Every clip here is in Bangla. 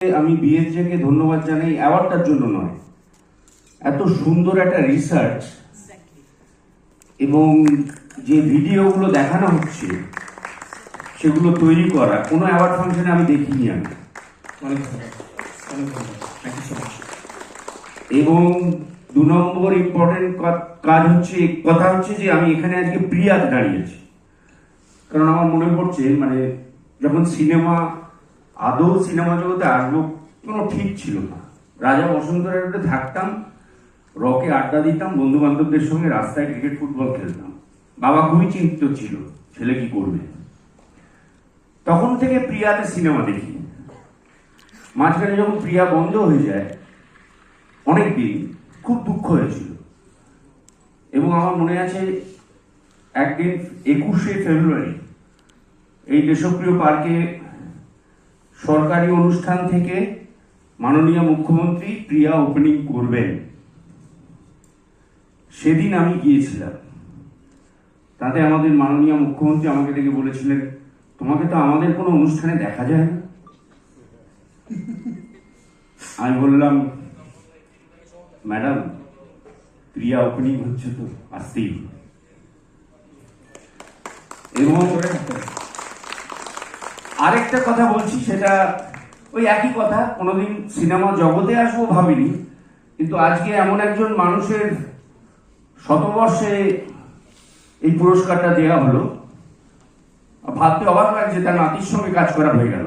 আমি বিএসজেকে ধন্যবাদ জানাই অ্যাওয়ার্ডটার জন্য নয়। এত সুন্দর একটা রিসার্চ এবং যে ভিডিওগুলো দেখানো হচ্ছে সেগুলো তৈরি করা কোনো অ্যাওয়ার্ড ফাংশনে আমি দেখিনি আমি। এবং দু নম্বর ইম্পর্টেন্ট কাজ হচ্ছে কথা হচ্ছে যে আমি এখানে আজকে প্রিয়াতে দাঁড়িয়েছি। কারণ আমার মনে পড়ছে মানে যখন সিনেমা আদৌ সিনেমা জগতে আসব, কোনো ঠিক ছিল না। রাজা বসন্ত রায়তে থাকতাম, রকে আড্ডা দিতাম বন্ধু বান্ধবদের সঙ্গে রাস্তায় ক্রিকেট, ফুটবল খেলতাম। বাবা খুবই চিন্তিত ছিল, ছেলে কি করবে? তখন থেকে প্রিয়াতে সিনেমা দেখি। মাঝখানে যখন প্রিয়া বন্ধ হয়ে যায় অনেক দিন খুব দুঃখ হয়েছিল। এবং আমার মনে আছে, একদিন একুশে ফেব্রুয়ারি এই দেশপ্রিয় পার্কে সরকারি অনুষ্ঠান থেকে মাননীয় মুখ্যমন্ত্রী প্রিয়া ওপেনিং করবেন। সেদিন আমি গিয়েছিলাম। তাতে আমাদের মাননীয় মুখ্যমন্ত্রী আমাকে দেখে বলেছিলেন, তোমাকে তো আমাদের কোনো অনুষ্ঠানে দেখা যায় না? আমি বললাম, ম্যাডাম, প্রিয়া ওপেনিং হচ্ছে তো, আসতেই এবং। আরেকটা কথা বলছি সেটা ওই একই কথা কোনোদিন সিনেমা জগতে আসব ভাবিনি কিন্তু আজকে এমন একজন মানুষের শতবর্ষে এই পুরস্কারটা দেওয়া হলো। ভাবতে অবাক লাগছে তার নাতির সঙ্গে কাজ করা হয়ে গেল।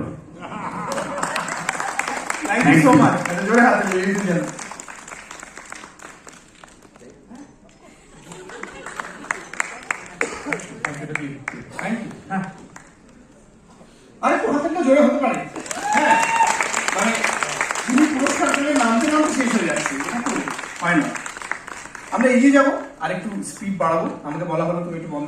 থ্যাংক ইউ হ্যাঁ আরেকটু হাতেরটা জোরে হতে পারে? হ্যাঁ মানে শুধু পুরস্কার পেলে নামতে নামতে শেষ হয়ে যাচ্ছে হয় না আমরা এগিয়ে যাব, আরেকটু স্পিড বাড়াবো, আমাকে বলা হলো তুমি একটু বন্ধ